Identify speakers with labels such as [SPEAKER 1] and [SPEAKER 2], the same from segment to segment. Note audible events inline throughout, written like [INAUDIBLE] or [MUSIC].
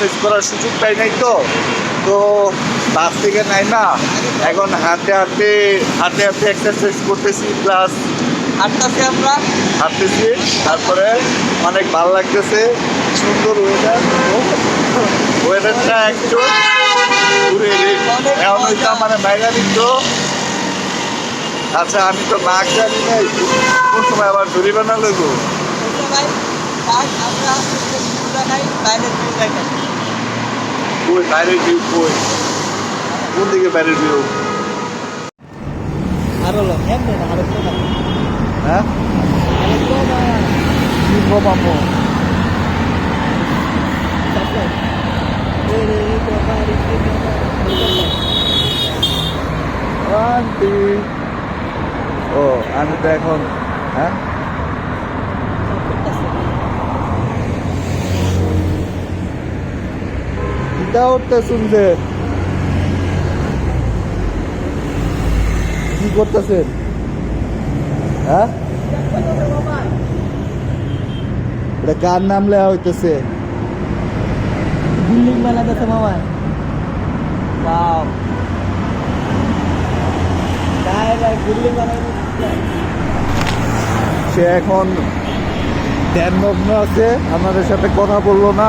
[SPEAKER 1] Exercise করার সুযোগ পাই নাই তো। তো বাস থেকে নাই না এখন হাঁটতে হাঁটতে হাঁটতে হাঁটতে এক্সারসাইজ করতেছি প্লাস
[SPEAKER 2] হাঁটতেছি আমরা।
[SPEAKER 1] হাঁটতেছি তারপরে অনেক ভালো লাগতেছে সুন্দর ওয়েদার ওয়েদারটা একটু ঘুরে এমন হইতাম মানে বাইরে তো। আচ্ছা আমি তো নাক জানি নাই কোন সময় আবার জরিমানা লাগবো?
[SPEAKER 2] ভাই আমরা নাই বাইরের ভিউ দেখেন
[SPEAKER 1] কই বাইরের ভিউ কই কোন দিকে বাইরের ভিউ
[SPEAKER 2] আরও লোক এমনি না আরও কোনা
[SPEAKER 1] হ্যাঁ কি আন্টি ও আমি তো এখন হ্যাঁ কিটা উঠতে শুনছে কি করতেছেন? হ্যাঁ? এটা কার নাম লেয়া হইতেছে?
[SPEAKER 2] বিল্ডিং বানাতেছে মামা। বানাইতেছে
[SPEAKER 1] সে এখন ধ্যানমগ্ন আছে আমাদের সাথে কথা বলল না।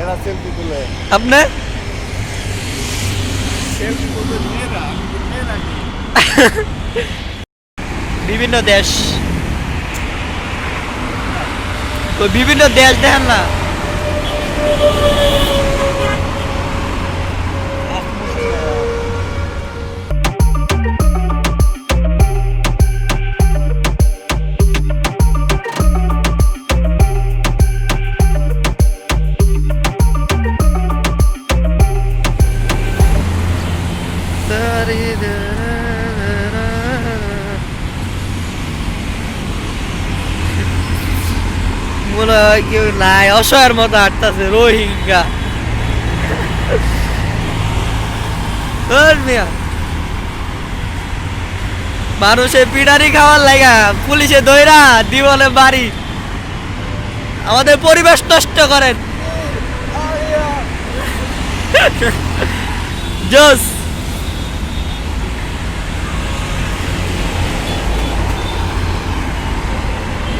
[SPEAKER 1] এরা সেলফি তুলে।
[SPEAKER 2] আপনি? বিভিন্ন দেশ। তো বিভিন্ন দেশ দেখেন না? মনে হয় কেউ নাই অসহায়ের মতো হাঁটতেছে রোহিঙ্গা। মিয়া। মানুষের পিটারি খাওয়ার লাগা পুলিশে দইরা দিবলে বাড়ি। আমাদের পরিবেশ নষ্ট করেন। জোস।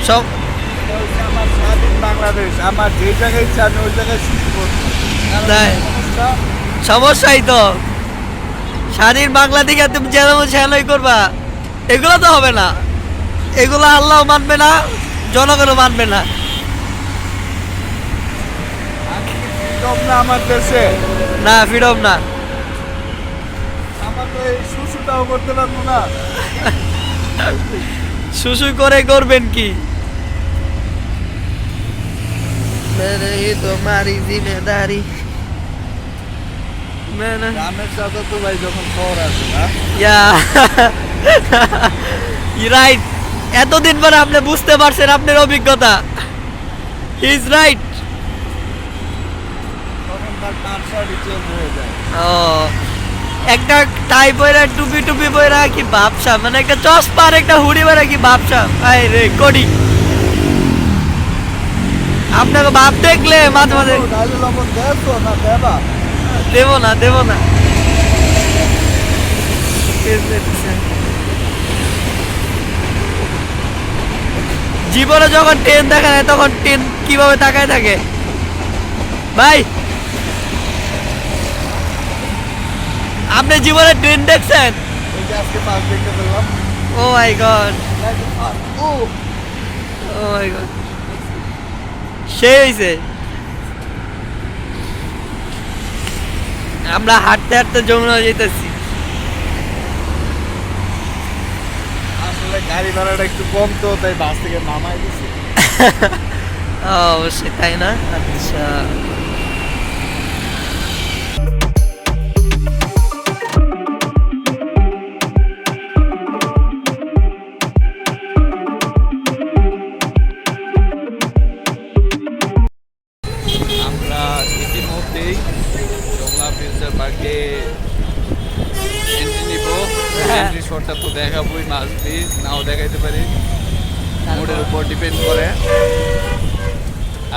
[SPEAKER 3] স্বাধীন বাংলাদেশ আমার যে জায়গায় ইচ্ছা আমি ওই জায়গায়
[SPEAKER 2] সমস্যাই তো। স্বাধীন বাংলা থেকে তুমি যেমন সেনই করবা। এগুলো তো হবে না। এগুলো আল্লাহ মানবে না জনগণও মানবে না।
[SPEAKER 3] আমার দেশে।
[SPEAKER 2] না ফ্রিডম না।
[SPEAKER 3] শুশুটাও করতে পারব না।
[SPEAKER 2] শুশু করে করবেন কি? তোমারি জিম্মেদারি
[SPEAKER 3] গ্রামের সাথে তো ভাই যখন শহর আসে না
[SPEAKER 2] ইয়া রাইট এতদিন পরে আপনি বুঝতে পারছেন আপনার অভিজ্ঞতা ইজ রাইট একটা টাই পয়রা টুপি টুপি পয়রা কি বাপসা মানে একটা চশমা আর একটা হুডি পয়রা কি বাপসা আই রে কডি আপনাকে বাপ দেখলে মাঝে মাঝে
[SPEAKER 3] দেবো না দেবা।
[SPEAKER 2] না জীবনে যখন ট্রেন দেখা যায় তখন ট্রেন কীভাবে তাকায় থাকে? ভাই! আপনি জীবনে ট্রেন দেখছেন?
[SPEAKER 3] পেলাম।
[SPEAKER 2] ও my god
[SPEAKER 3] oh!
[SPEAKER 2] My god সে হয়েছে আমরা হাঁটতে হাঁটতে যমুনা যেতেছি
[SPEAKER 3] আসলে গাড়ি ভাড়াটা একটু কম তো তাই বাস থেকে নামাই দিছি। [LAUGHS]
[SPEAKER 2] অবশ্যই তাই না? আচ্ছা।
[SPEAKER 3] শটটা তো দেখাবোই মাস বি নাও দেখাইতে পারি। মোডের উপর ডিপেন্ড করে।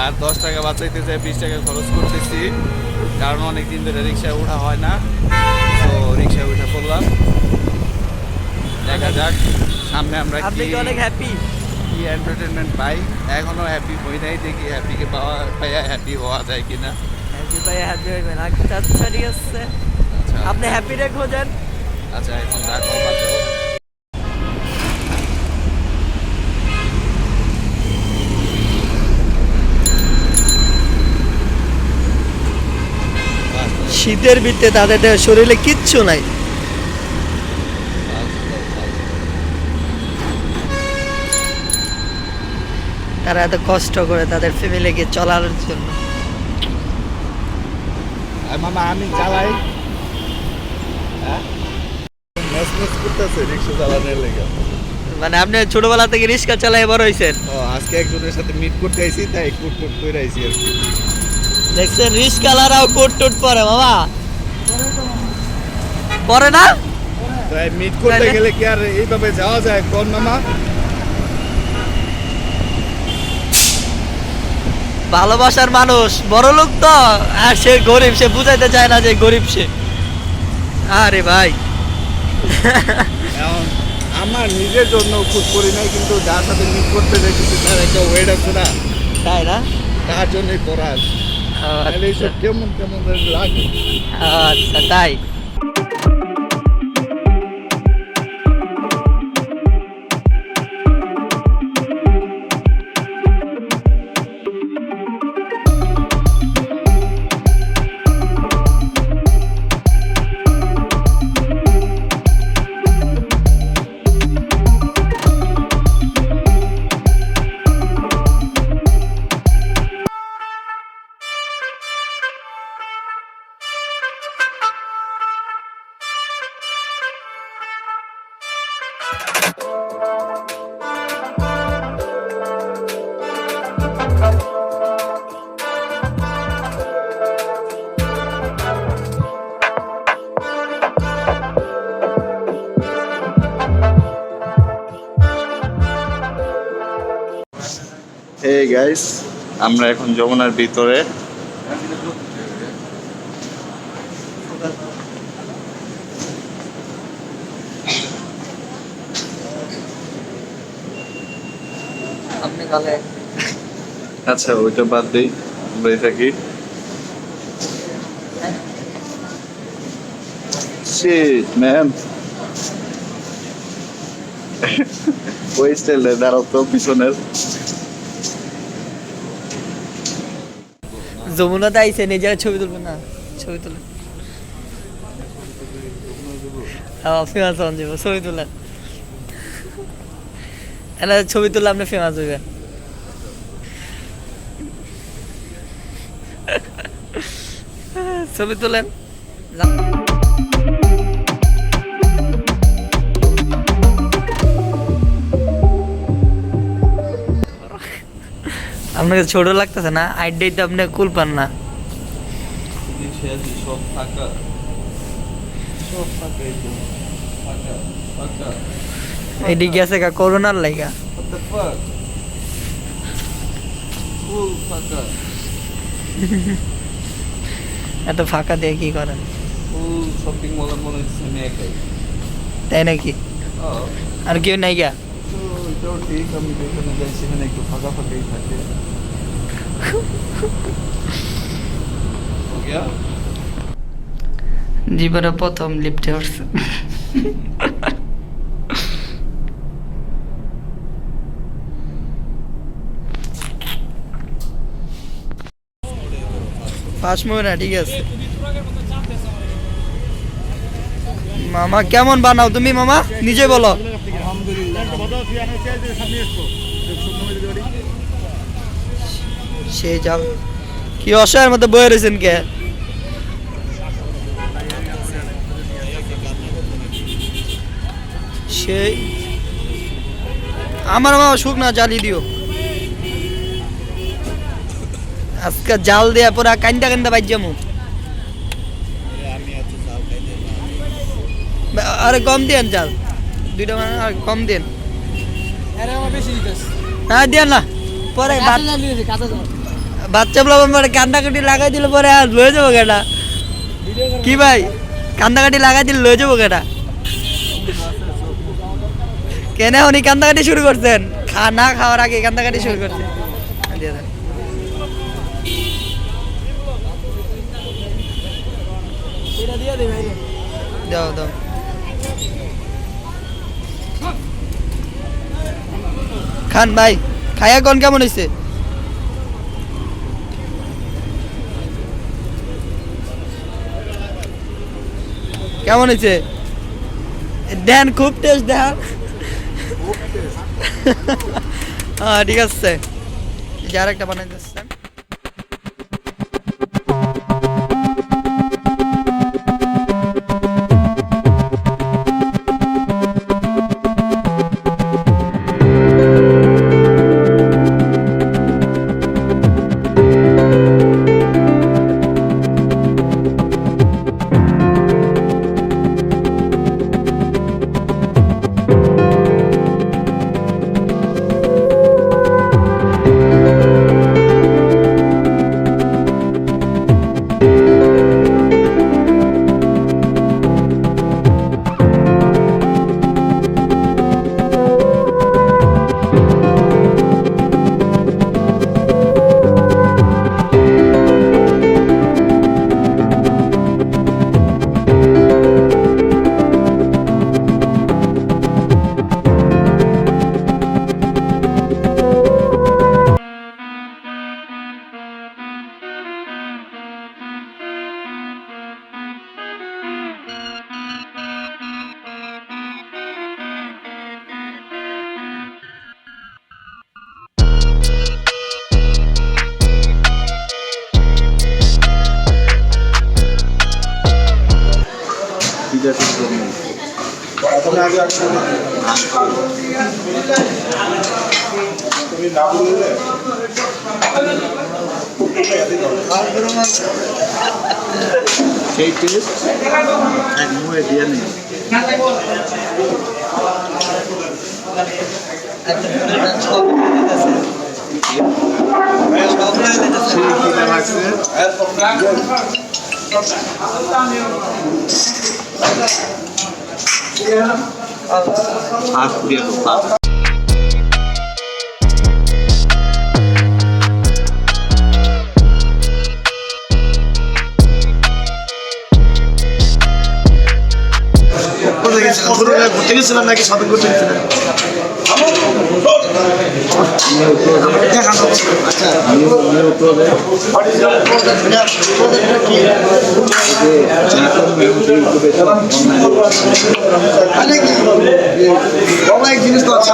[SPEAKER 3] আর দশ টাকা বাঁচাইতে চাই বিশ টাকা খরচ করতেছি। কারণ অনেক দিন ধরে রিক্সায় ওঠা হয় না। তো রিক্সায় উঠে পড়লাম। দেখা যাক সামনে আমরা
[SPEAKER 2] আপনি
[SPEAKER 3] কি
[SPEAKER 2] কি অনেক হ্যাপি
[SPEAKER 3] কি এন্টারটেনমেন্ট পাই। এখনও হ্যাপি হই নাই দেখি হ্যাপিকে পাওয়া পাইয়া হ্যাপি হওয়া যায় কিনা।
[SPEAKER 2] হ্যাপি ভাই হ্যাপি হইবেন। আচ্ছা আচ্ছা ঠিক আছে।
[SPEAKER 3] আচ্ছা।
[SPEAKER 2] আপনি হ্যাপিটা খোঁজেন।
[SPEAKER 3] আচ্ছা এখন রাখো
[SPEAKER 2] শীতের ভিতরে তাদের শরীরে কিচ্ছু নাই। তারা এত কষ্ট করে তাদের ফ্যামিলিকে চলার জন্য।
[SPEAKER 3] মামা আমি চালাই। হ্যাঁ? মেস মেস করতেছে রিক্সা চালানোর লেগে।
[SPEAKER 2] মানে আপনি ছোটবেলা থেকে রিক্সা চালাই বড় হয়েছেন?
[SPEAKER 3] ও আজকে একজনের সাথে মিট করতে আইছি তাই কুট কুট করে আইছি আর কি।
[SPEAKER 2] দেখছেন রিক্সাওয়ালারাও কোট টোট পরে বাবা। পরে না?
[SPEAKER 3] তাই মিট করতে গেলে কি আর এইভাবে যাওয়া যায়? কোন মামা?
[SPEAKER 2] ভালোবাসার মানুষ বড় লোক তো। আর সে গরিব সে বুঝাইতে চায় না যে গরিব সে। আরে ভাই। [LAUGHS]
[SPEAKER 3] এখন আমার নিজের জন্য খুব করি নাই কিন্তু যার সাথে মিট করতে দেখেছি তার একটা ওয়েট আছে না
[SPEAKER 2] তাই না?
[SPEAKER 3] তার জন্যই করা এইসব
[SPEAKER 2] আচ্ছা।
[SPEAKER 3] কেমন কেমন লাগে?
[SPEAKER 2] আচ্ছা তাই।
[SPEAKER 3] গাইস আমরা এখন যমুনার ভিতরে। আচ্ছা ওইটা বাদ দিই। আমরা থাকি। Shit, man. [LAUGHS] ওই স্টাইলে দাঁড়াও তো
[SPEAKER 2] যমুনাতে আইসে নিজেরা ছবি তুলবেন না, ছবি তুলেন ফেমাস হন যাব, ছবি তুলেন এনে ছবি তুললে আপনি ফেমাস ছবি তুলেন। আপনাকে ছোট লাগতেছে না? আইডিয়াই তো আপনি কুল পান না। এটি গেছে কা? করোনার লাইগা। এত ফাঁকা দিয়ে কি করেন?
[SPEAKER 1] শপিং মলের মনে হচ্ছে আমি একাই।
[SPEAKER 2] তাই নাকি? আর কেউ নাই গা
[SPEAKER 1] ওইটাও ঠিক আমি যেখানে যাই সেখানে একটু ফাঁকা ফাঁকাই থাকে। হ্যাঁ।
[SPEAKER 2] জীবনে প্রথম লিফটে উঠছে আছে। মামা কেমন বানাও তুমি মামা? নিজে বলো। সে যাও কি অসহায়ের মধ্যে বয়ে রয়েছেন কে? সেই। আমার মামা শুকনা জালি দিও। আজকে জাল দেয়া পুরা কান্দা কান্দা বাজ্যামু আরে কম দেন জাল। দুইটা মানে আর কম দেন। না দেন না। পরে বাচ্চা বলা পরে কান্দাকাটি লাগাই দিলে পরে আর লয়ে যাব কেটা কি ভাই? কান্দাকাটি লাগাই দিলে লয়ে যাব কেটা কেন উনি কান্দাকাটি শুরু করছেন? খা না খাওয়ার আগে কান্দাকাটি শুরু করছেন দিয়ে। দাও দাও। খান ভাই খাইয়া কন কেমন হয়েছে কেমন হয়েছে দেন খুব টেস্ট দেন। হ্যাঁ ঠিক আছে। যার একটা বানাই
[SPEAKER 3] সেই টেস্ট এক মুয়ে দিয়ে নেই হাত দিয়ে
[SPEAKER 4] কোথায় গেছিলেন ছোটবেলায় ঘুরতে গেছিলেন নাকি শপিং করতে জিনিস তো আছে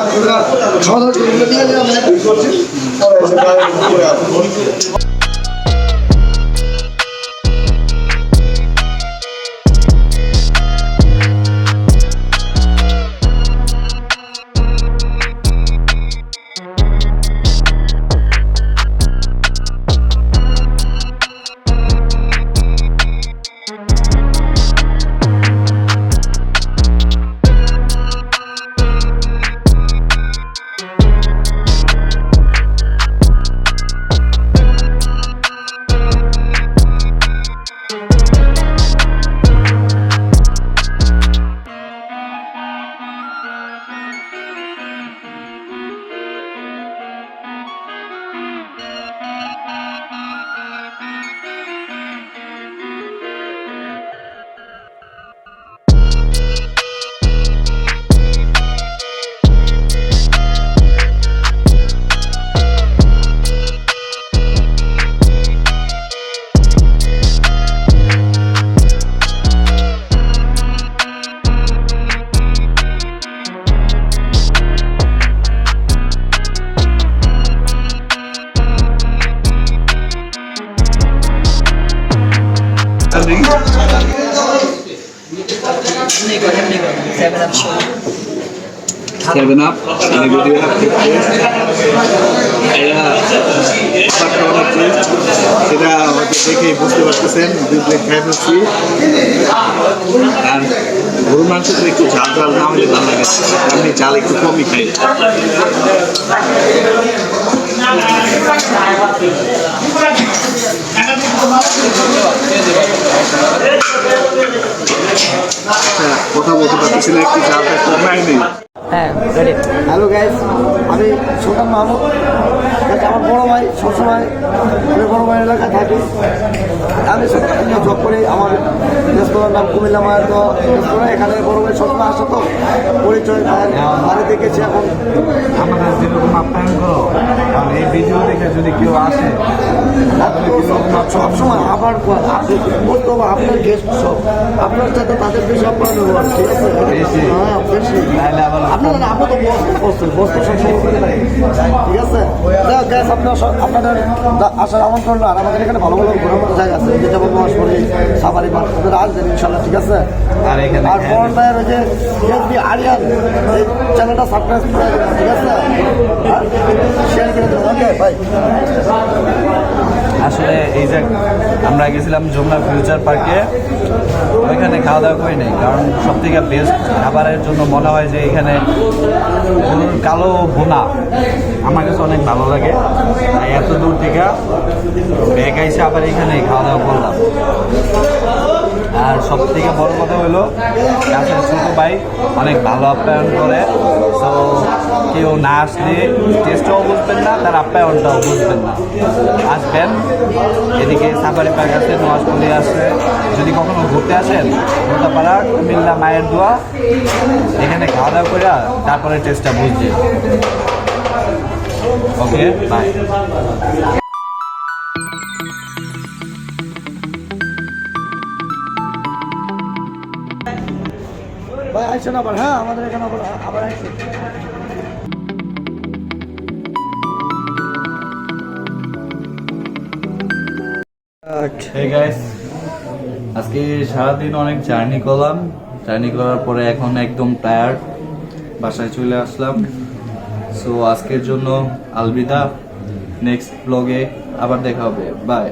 [SPEAKER 3] বুঝতে পারতেছেন প্লেট খাই ফেলছি। আর গরুর মাংস তো একটু ঝাল ঝাল না হলে ভালো লাগে আমি ঝাল একটু কমই খাই। আচ্ছা, কথা বলতে পারতেছি না একটু ঝালটা কমায়
[SPEAKER 2] হ্যাঁ
[SPEAKER 4] হ্যালো গাইস আমি সুলতান মাহমুদ আমার বড় ভাই সবসময় আমি বড় ভাই এলাকায় থাকি। আমি সবসময় জব করি। আমার রেস্তোরাঁর নাম কুমিল্লা মায়ের তো রেস্তোরাঁ এখানে বড় ভাই সবসময় আসে তো পরিচয় বাড়ি দেখেছি এখন।
[SPEAKER 1] আমাদের যেরকম আপ্যায়ন করো কারণ এই ভিডিও দেখে যদি কেউ আসে
[SPEAKER 4] সবসময় আবার বলতে হবে আপনার গেস্ট সব। আপনার সাথে তাদের বেশি আপনার ব্যবহার, ঠিক আছে হ্যাঁ বেশি।
[SPEAKER 1] আবার
[SPEAKER 4] আপনারা না, আপনার তো বস বস বস তো সবসময় করে থাকে। ঠিক আছে? গ্যাস আপনার আপনাদের আসার আমন্ত্রণ আর আমাদের এখানে ভালো ভালো ঘোরার মতো জায়গা আছে যে যেমন মহাশপুরি সাফারি পার্ক ওদের আসবেন ইনশাল্লাহ ঠিক আছে?
[SPEAKER 1] আর এখানে
[SPEAKER 4] আর পরন ভাইয়ের ওই যে এসবি আরিয়ান এই চ্যানেলটা সাবস্ক্রাইব করে ঠিক আছে? আর শেয়ার করে দেবেন ওকে ভাই
[SPEAKER 1] আসলে এই যে আমরা গেছিলাম যমুনা ফিউচার পার্কে, ওইখানে খাওয়া দাওয়া করি নাই, কারণ সব থেকে বেস্ট খাবারের জন্য মনে হয় যে এখানে কালো বোনা আমার কাছে অনেক ভালো লাগে। এত দূর থেকে ব্যাগ আইসে আবার এখানে খাওয়া দাওয়া করলাম। আর সব থেকে বড় কথা হলো কাছের ছোট ভাই অনেক ভালো আপ্যায়ন করে। তো কেউ না আসলে টেস্টও বুঝবেন না, তার আপ্যায়নটাও বুঝবেন না। আসবেন, এদিকে সাফারি পার্ক আছে নোয়াজপল্লি আছে। যদি কখনো ঘুরতে আসেন মোটাপাড়া কুমিল্লা, মায়ের দোয়া, এখানে খাওয়া দাওয়া করে তারপরে টেস্টটা বুঝছেন ওকে বাই
[SPEAKER 4] আসছেন আবার। হ্যাঁ আমাদের এখানে আবার আবার
[SPEAKER 1] আজকে সারাদিন অনেক জার্নি করলাম। জার্নি করার পরে এখন একদম টায়ার্ড বাসায় চলে আসলাম। সো আজকের জন্য আলবিদা নেক্সট ব্লগে আবার দেখা হবে। বাই